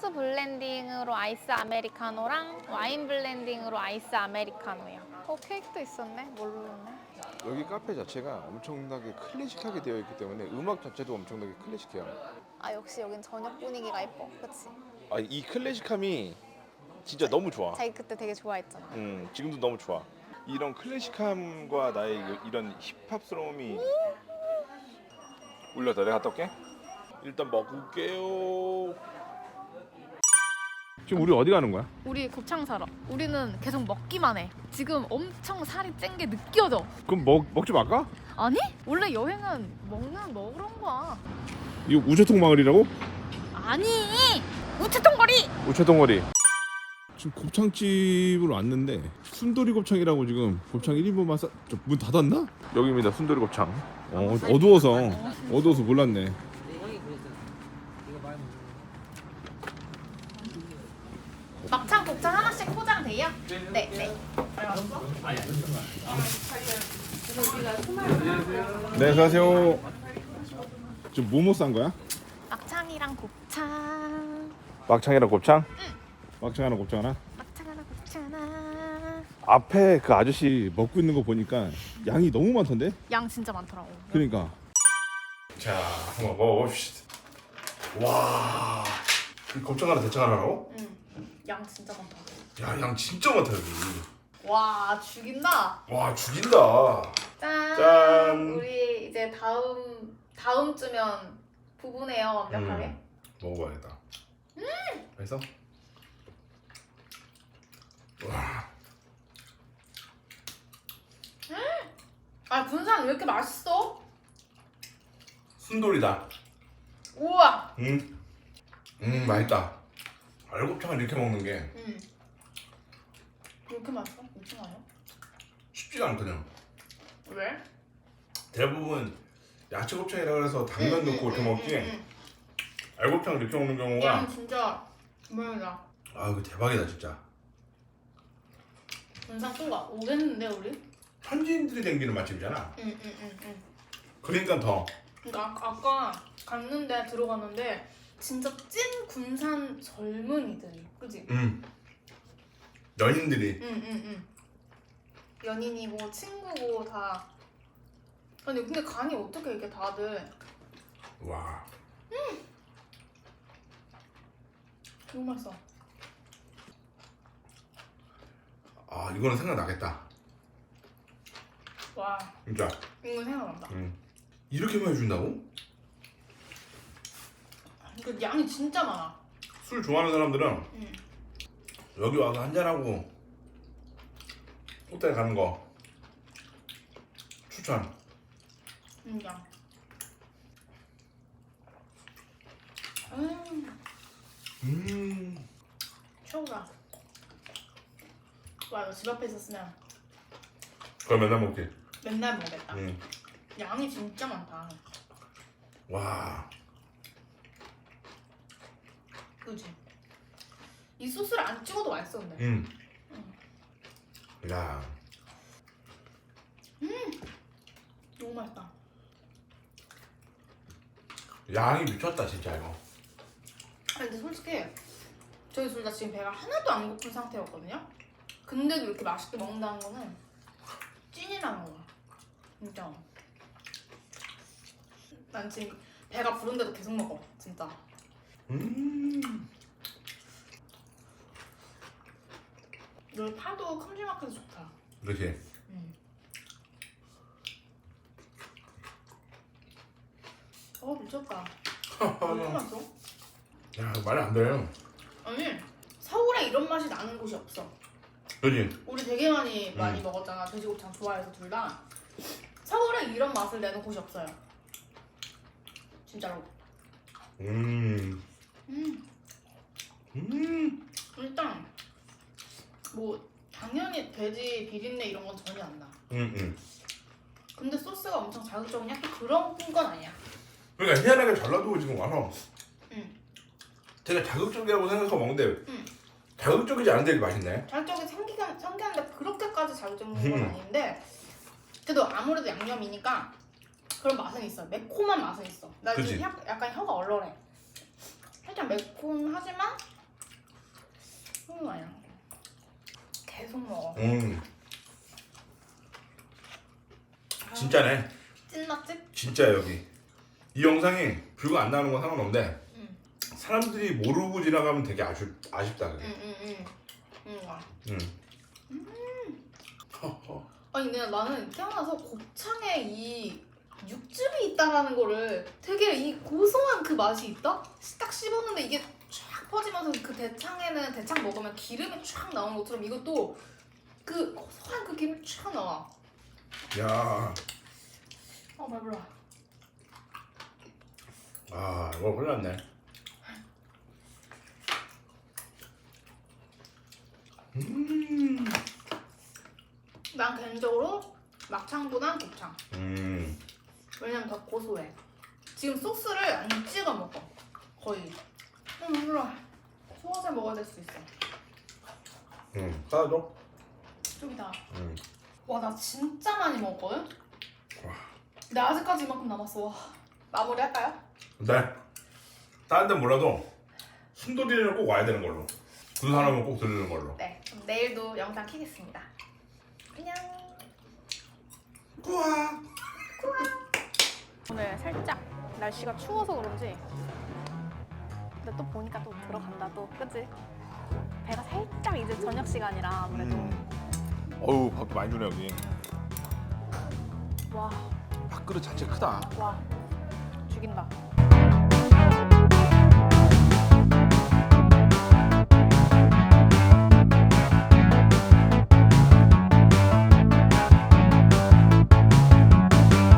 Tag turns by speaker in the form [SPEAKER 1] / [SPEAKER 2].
[SPEAKER 1] 소스 블렌딩으로 아이스 아메리카노랑 와인 블렌딩으로 아이스 아메리카노야. 어 케이크도 있었네. 모르겠네.
[SPEAKER 2] 여기 카페 자체가 엄청나게 클래식하게 되어 있기 때문에 음악 자체도 엄청나게 클래식해요.
[SPEAKER 1] 아 역시 여긴 저녁 분위기가 예뻐. 그치?
[SPEAKER 2] 아, 이 클래식함이 진짜 너무 좋아.
[SPEAKER 1] 자기 그때 되게 좋아했잖아.
[SPEAKER 2] 음, 지금도 너무 좋아. 이런 클래식함과 나의 이- 이런 힙합스러움이 올렸다. 내가 갔다 올게. 일단 먹을게요. 지금 우리 어디 가는 거야?
[SPEAKER 1] 우리 곱창 사러. 우리는 계속 먹기만 해. 지금 엄청 살이 찐 게 느껴져.
[SPEAKER 2] 그럼 먹 먹지 말까?
[SPEAKER 1] 아니? 원래 여행은 먹는 먹으러 온 거야.
[SPEAKER 2] 이거 우체통 마을이라고?
[SPEAKER 1] 아니! 우체통거리!
[SPEAKER 2] 우체통거리. 지금 곱창집으로 왔는데 순돌이 곱창이라고 지금 곱창 1인분만 싸... 저문 닫았나? 여기입니다 순돌이 곱창. 어, 어두워서 어두워서 몰랐네.
[SPEAKER 1] 막창 곱창 하나씩 포장 돼요? 네, 네.
[SPEAKER 2] 네 안녕하세요. 지금 뭐뭐 싼 거야?
[SPEAKER 1] 막창이랑 곱창.
[SPEAKER 2] 막창이랑 곱창? 막창 하나 곱창 하나?
[SPEAKER 1] 막창 하나 곱창 하나.
[SPEAKER 2] 앞에 그 아저씨 먹고 있는 거 보니까 양이 너무 많던데?
[SPEAKER 1] 양 진짜 많더라고.
[SPEAKER 2] 그러니까. 자 한번 먹어봅시다. 와. 이 곱창 하나 대창 하나라고?
[SPEAKER 1] 응. 양 진짜 많다.
[SPEAKER 2] 야 양 진짜 많다 여기.
[SPEAKER 1] 와 죽인다.
[SPEAKER 2] 와 죽인다.
[SPEAKER 1] 짠.
[SPEAKER 2] 짠.
[SPEAKER 1] 우리 이제 다음 다음 주면 부부네요 완벽하게.
[SPEAKER 2] 음. 먹어봐야겠다. 음. 맛있어? 와.
[SPEAKER 1] 아 군산 왜 이렇게 맛있어?
[SPEAKER 2] 순돌이다.
[SPEAKER 1] 우와.
[SPEAKER 2] 음. 음 맛있다. 알곱창을 이렇게 먹는 게
[SPEAKER 1] 응. 이렇게 맛있어? 아니야?
[SPEAKER 2] 쉽지가 않거든.
[SPEAKER 1] 왜?
[SPEAKER 2] 대부분 야채 곱창이라 그래서 당면 넣고 이렇게 먹지.
[SPEAKER 1] 응,
[SPEAKER 2] 알곱창을 이렇게 먹는
[SPEAKER 1] 응.
[SPEAKER 2] 경우가
[SPEAKER 1] 양 진짜 뭐야?
[SPEAKER 2] 아 이거 대박이다 진짜.
[SPEAKER 1] 군산 또가 오겠는데 우리?
[SPEAKER 2] 현지인들이 댕기는 맛집이잖아.
[SPEAKER 1] 응응응 응, 응.
[SPEAKER 2] 그러니까 더.
[SPEAKER 1] 그러니까 아까, 아까 갔는데 들어갔는데 진짜 찐 군산 젊은이들이 그지?
[SPEAKER 2] 음. 연인들이
[SPEAKER 1] 응응응 연인이고 친구고 다 아니 근데 간이 어떻게 이렇게 다들
[SPEAKER 2] 와.
[SPEAKER 1] 너무 맛있어
[SPEAKER 2] 아 이거는 생각나겠다.
[SPEAKER 1] 와
[SPEAKER 2] 진짜.
[SPEAKER 1] 이거 생각난다
[SPEAKER 2] 음. 이렇게만 해준다고?
[SPEAKER 1] 그 양이 진짜 많아
[SPEAKER 2] 술 좋아하는 사람들은
[SPEAKER 1] 응.
[SPEAKER 2] 여기 와서 한잔하고 호텔 가는 거 추천.
[SPEAKER 1] 응, 양 음,
[SPEAKER 2] 음.
[SPEAKER 1] 최고다 와 이거 집 앞에 있었으면
[SPEAKER 2] 그럼 맨날 먹게.
[SPEAKER 1] 맨날 먹겠다
[SPEAKER 2] 음.
[SPEAKER 1] 양이 진짜 많다
[SPEAKER 2] 와.
[SPEAKER 1] 그지? 이 소스를 안 찍어도 맛있어 근데
[SPEAKER 2] 음. 야.
[SPEAKER 1] 너무 맛있다
[SPEAKER 2] 양이 미쳤다 진짜 이거.
[SPEAKER 1] 아니 근데 솔직히 저희 둘 다 지금 배가 하나도 안 고픈 상태였거든요 근데도 이렇게 맛있게 먹는다는 거는 찐이라는 거야 진짜 난 지금 배가 부른데도 계속 먹어 진짜
[SPEAKER 2] 음.
[SPEAKER 1] 여기 파도 큼지막해서 좋다
[SPEAKER 2] 그렇지.
[SPEAKER 1] 음. 어 미쳤다 왜 이렇게 맛있어?
[SPEAKER 2] 야 말이 안 돼.
[SPEAKER 1] 아니 서울에 이런 맛이 나는 곳이 없어
[SPEAKER 2] 그렇지.
[SPEAKER 1] 우리 되게 많이 많이
[SPEAKER 2] 음.
[SPEAKER 1] 먹었잖아 돼지곱창 좋아해서 둘 다 서울에 이런 맛을 내는 곳이 없어요 진짜로
[SPEAKER 2] 음.
[SPEAKER 1] 음
[SPEAKER 2] 음.
[SPEAKER 1] 일단 뭐 당연히 돼지 비린내 이런 건 전혀 안 나
[SPEAKER 2] 음. 음.
[SPEAKER 1] 근데 소스가 엄청 자극적인 약간 그런 건 아니야
[SPEAKER 2] 그러니까 희한하게 전라도 지금 와서
[SPEAKER 1] 응.
[SPEAKER 2] 되게 자극적이라고 생각하고 먹는데
[SPEAKER 1] 응.
[SPEAKER 2] 자극적이지 않은데 이게 맛있네.
[SPEAKER 1] 자극적인 생기가 생기는데 그렇게까지 자극적인 건
[SPEAKER 2] 음.
[SPEAKER 1] 아닌데 그래도 아무래도 양념이니까 그런 맛은 있어 매콤한 맛은 있어 나
[SPEAKER 2] 그치.
[SPEAKER 1] 지금 약- 약간 혀가 얼얼해 살짝 매콤하지만 음,
[SPEAKER 2] 음 진짜네
[SPEAKER 1] 찐 맛집?
[SPEAKER 2] 진짜 여기 이 영상이 뷰가 안 나오는 건 상관없는데
[SPEAKER 1] 응.
[SPEAKER 2] 사람들이 모르고 지나가면 되게 아쉽, 아쉽다 그게
[SPEAKER 1] 응응응. 응. 와.
[SPEAKER 2] 음. 허허.
[SPEAKER 1] 아니 내가 나는 태어나서 곱창에 이 육즙이 있다라는 거를 되게 이 고소한 그 맛이 있다? 딱 씹었는데 이게 쫙 퍼지면서 그 대창에는 대창 먹으면 기름이 쫙 나오는 것처럼 이것도 그 고소한 그 기름이 쫙 나와.
[SPEAKER 2] 야,
[SPEAKER 1] 어 배불러.
[SPEAKER 2] 아 이거 났네 음,
[SPEAKER 1] 난 개인적으로 막창보단 곱창.
[SPEAKER 2] 음.
[SPEAKER 1] 왜냐면 더 고소해. 지금 소스를 안 찍어 먹어. 거의. 음, 배불러. 소화제 먹어야 될 수 있어.
[SPEAKER 2] 음, 싸줘.
[SPEAKER 1] 좀 이따.
[SPEAKER 2] 음.
[SPEAKER 1] 와, 나 진짜 많이 먹었거든?
[SPEAKER 2] 와.
[SPEAKER 1] 나 아직까지 이만큼 남았어. 와. 마무리 할까요?
[SPEAKER 2] 네. 다른 데는 몰라도 순돌이를 꼭 와야 되는 걸로. 그 사람은 꼭 들르는 걸로.
[SPEAKER 1] 네. 그럼 내일도 영상 키겠습니다. 안녕.
[SPEAKER 2] 우와.
[SPEAKER 1] 오늘 살짝 날씨가 추워서 그런지 근데 또 보니까 또 들어간다 또 그치? 배가 살짝 이제 저녁 시간이라 아무래도
[SPEAKER 2] 음. 어우 밥도 많이 주네 여기.
[SPEAKER 1] 와,
[SPEAKER 2] 밥그릇 자체 크다.
[SPEAKER 1] 와 죽인다